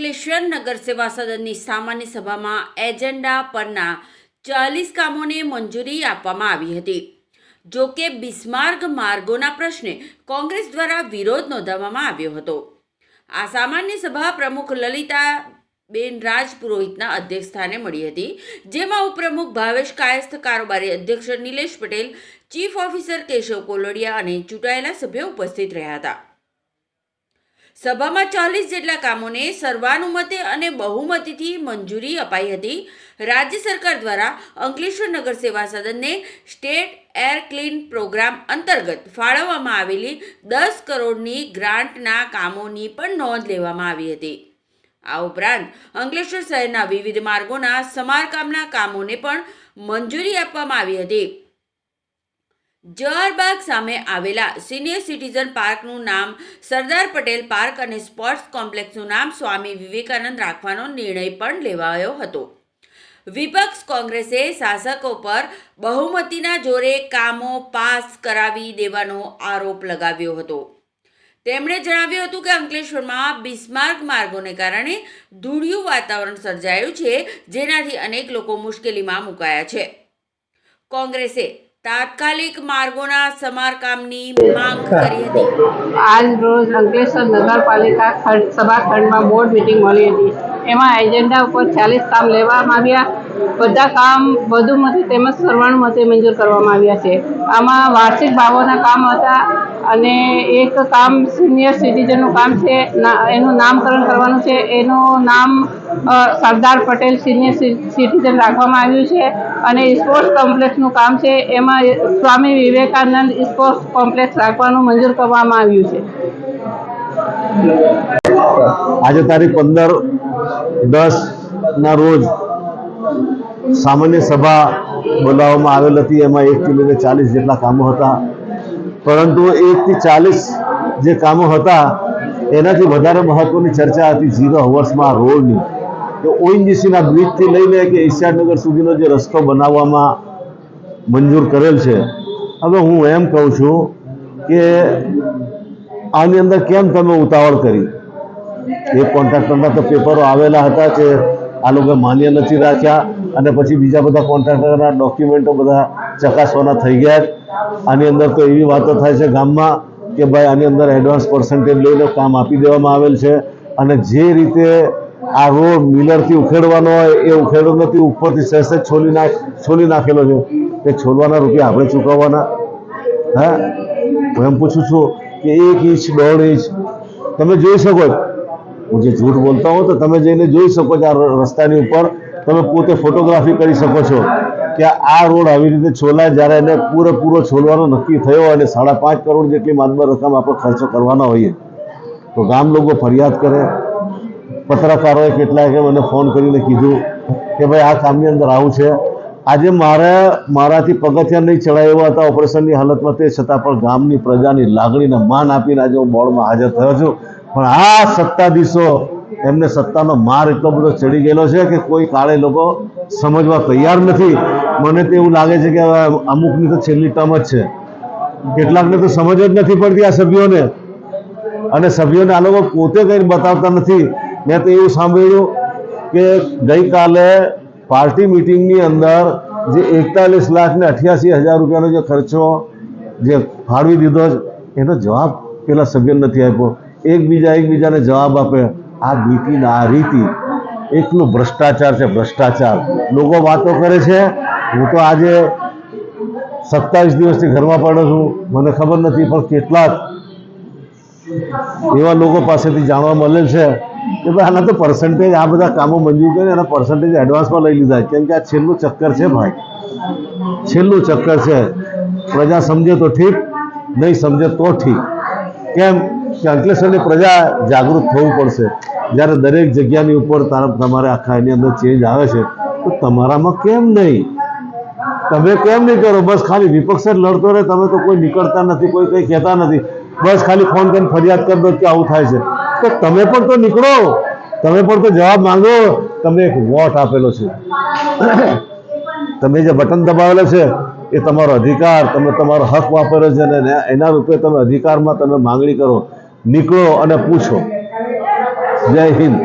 અંકલેશ્વર નગર સેવા સદનની સામાન્ય સભામાં એજન્ડા પરના ચાલીસ કામોને મંજૂરી આપવામાં આવી હતી. જો કે બિસ્માર્ગ માર્ગોના પ્રશ્ને કોંગ્રેસ દ્વારા વિરોધ નોંધાવવામાં આવ્યો હતો. આ સામાન્ય સભા પ્રમુખ લલિતા બેન રાજપુરોહિતના અધ્યક્ષ સ્થાને મળી હતી, જેમાં ઉપપ્રમુખ ભાવેશ કાયસ્થ, કારોબારી અધ્યક્ષ નિલેશ પટેલ, ચીફ ઓફિસર કેશવ કોલોડિયા અને ચૂંટાયેલા સભ્યો ઉપસ્થિત રહ્યા હતા. સભામાં ચાલીસ જેટલા કામોને સર્વાનુમતે અને બહુમતીથી મંજૂરી અપાઈ હતી. રાજ્ય સરકાર દ્વારા અંકલેશ્વર નગર સેવા સદનને સ્ટેટ એર ક્લીન પ્રોગ્રામ અંતર્ગત ફાળવવામાં આવેલી દસ કરોડની ગ્રાન્ટના કામોની પણ નોંધ લેવામાં આવી હતી. આ ઉપરાંત અંકલેશ્વર શહેરના વિવિધ માર્ગોના સમારકામના કામોને પણ મંજૂરી આપવામાં આવી હતી. જવાહરબાગ સામે આવેલા સિનિયર સિટીઝન પાર્કનું નામ સરદાર પટેલ પાર્ક અને સ્પોર્ટ્સ કોમ્પ્લેક્સનું નામ સ્વામી વિવેકાનંદ રાખવાનો નિર્ણય પણ લેવાયો હતો. વિપક્ષ કોંગ્રેસે શાસકો પર બહુમતીના જોરે કામો પાસ કરાવી દેવાનો આરોપ લગાવ્યો હતો. તેમણે જણાવ્યું હતું કે અંકલેશ્વરમાં બિસ્માર્ક માર્ગોને કારણે ધૂળિયું વાતાવરણ સર્જાયું છે, જેનાથી અનેક લોકો મુશ્કેલીમાં મુકાયા છે. કોંગ્રેસે તાત્કાલિક માર્ગોના સમારકામની માંગ કરી હતી. આજ રોજ અંકલેશ્વર નગરપાલિકા ખંડ સભાખંડમાં બોર્ડ મિટિંગ મળી હતી. એમાં એજન્ડા ઉપર ચાલીસ કામ લેવામાં આવ્યા. બધા કામ વધુ મતે તેમજ સર્વાનુમતે મંજૂર કરવામાં આવ્યા છે. આમાં વાર્ષિક ભાવોના કામ હતા અને એક કામ સિનિયર સિટીઝનનું કામ છે. એનું નામકરણ કરવાનું છે. એનું નામ સરદાર પટેલ સિનિયર સિટીઝન રાખવામાં આવ્યું છે અને સ્પોર્ટ્સ કોમ્પ્લેક્સનું કામ છે. એમાં સ્વામી વિવેકાનંદ સ્પોર્ટ્સ કોમ્પ્લેક્સ રાખવાનું મંજૂર કરવામાં આવ્યું છે. આજે તારીખ પંદર દસ ના રોજ સામાન્ય સભા બોલાવવામાં આવેલ હતી. એમાં એકથી લઈને ચાલીસ જેટલા કામો હતા. પરંતુ એકથી ચાલીસ જે કામો હતા, એનાથી વધારે મહત્વની ચર્ચા હતી ઝીરો અવર્સમાં રોડની કે ઓએનજીસીના બ્રિજથી લઈને કે ઈશાનગર સુધીનો જે રસ્તો બનાવવામાં મંજૂર કરેલ છે. હવે હું એમ કહું છું કે આની અંદર કેમ તમે ઉતાવળ કરી? એ કોન્ટ્રાક્ટરના તો પેપરો આવેલા હતા કે આ લોકો માન્ય નથી રાખ્યા અને પછી બીજા બધા કોન્ટ્રાક્ટરના ડોક્યુમેન્ટો બધા ચકાસવાના થઈ ગયા આની અંદર તો એવી વાતો થાય છે ગામમાં કે ભાઈ આની અંદર એડવાન્સ પર્સન્ટેજ લઈને કામ આપી દેવામાં આવેલ છે અને જે રીતે આ રોડ મિલરથી ઉખેડવાનો હોય, એ ઉખેડો નથી, ઉપરથી સહેજ છોલી નાખ, છોલી નાખેલો છે. એ છોલવાના રૂપિયા આપણે ચૂકવવાના. હા? હું એમ પૂછું છું કે એક ઇંચ, દોઢ ઇંચ, તમે જોઈ શકો છો. હું જે જૂઠ બોલતા હોઉં તો તમે જઈને જોઈ શકો છો આ રસ્તાની ઉપર. તમે પોતે ફોટોગ્રાફી કરી શકો છો કે આ રોડ આવી રીતે છોલાય જ્યારે એને પૂરેપૂરો છોલવાનો નક્કી થયો અને સાડા પાંચ કરોડ જેટલી માતબર રકમ આપણે ખર્ચો કરવાના હોઈએ. તો ગામ લોકો ફરિયાદ કરે પત્રકારોએ કેટલાકે મને ફોન કરીને કીધું કે ભાઈ આ કામની અંદર આવું છે. આજે મારે, મારાથી પગથિયા નહીં ચડાય એવા હતા, ઓપરેશનની હાલતમાં તે છતાં પણ ગામની પ્રજાની લાગણીને માન આપીને આજે હું બોર્ડમાં હાજર થયો છું. પણ આ સત્તાધીશો એમને સત્તાનો માર એટલો બધો ચડી ગયેલો છે કે કોઈ કાળે લોકો સમજવા તૈયાર નથી. મને તો એવું લાગે છે કે અમુકની તો છેલ્લી ટર્મ જ છે. કેટલાકને તો સમજ જ નથી પડતી આ સભ્યોને. અને સભ્યોને આ લોકો પોતે કંઈ બતાવતા નથી. મેં તો એવું સાંભળ્યું કે ગઈકાલે પાર્ટી મિટિંગની અંદર જે એકતાલીસ લાખ ને અઠ્યાસી હજાર રૂપિયાનો જે ખર્ચો જે ફાળવી દીધો એનો જવાબ પેલા સભ્ય નથી આપ્યો. એકબીજા એકબીજાને જવાબ આપે. આ નીતિ ને આ રીતિ. એકલું ભ્રષ્ટાચાર છે ભ્રષ્ટાચાર. લોકો વાતો કરે છે. હું તો આજે સત્તાવીસ દિવસથી ઘરમાં પડ્યો છું. મને ખબર નથી, પણ કેટલાક એવા લોકો પાસેથી જાણવા મળેલ છે કે ભાઈ આના તો પર્સન્ટેજ આ બધા કામો મંજૂર કરીને એના પર્સન્ટેજ એડવાન્સમાં લઈ લીધા. કેમ કે આ છેલ્લું ચક્કર છે ભાઈ. છેલ્લું ચક્કર છે. પ્રજા સમજે તો ઠીક, નહીં સમજે તો ઠીક. કેમ? કે અંકલેશ્વરની પ્રજા જાગૃત થવું પડશે. જ્યારે દરેક જગ્યાની ઉપર તમારે આખા એની અંદર ચેન્જ આવે છે, તો તમારામાં કેમ નહીં? તમે કેમ નહીં કરો? બસ ખાલી વિપક્ષ જ લડતો રહે. તમે તો કોઈ નીકળતા નથી, કોઈ કંઈ કહેતા નથી. બસ ખાલી ફોન કરીને ફરિયાદ કરી દો કે આવું થાય છે. તો તમે પણ તો નીકળો. તમે પણ તો જવાબ માંગો. તમે એક વોટ આપેલો છે. તમે જે બટન દબાવેલો છે, એ તમારો અધિકાર, તમે તમારો હક વાપર્યો છે અને એના- રૂપે તમે અધિકારમાં તમે માંગણી કરો. નીકળો અને પૂછો. જય હિન્દ.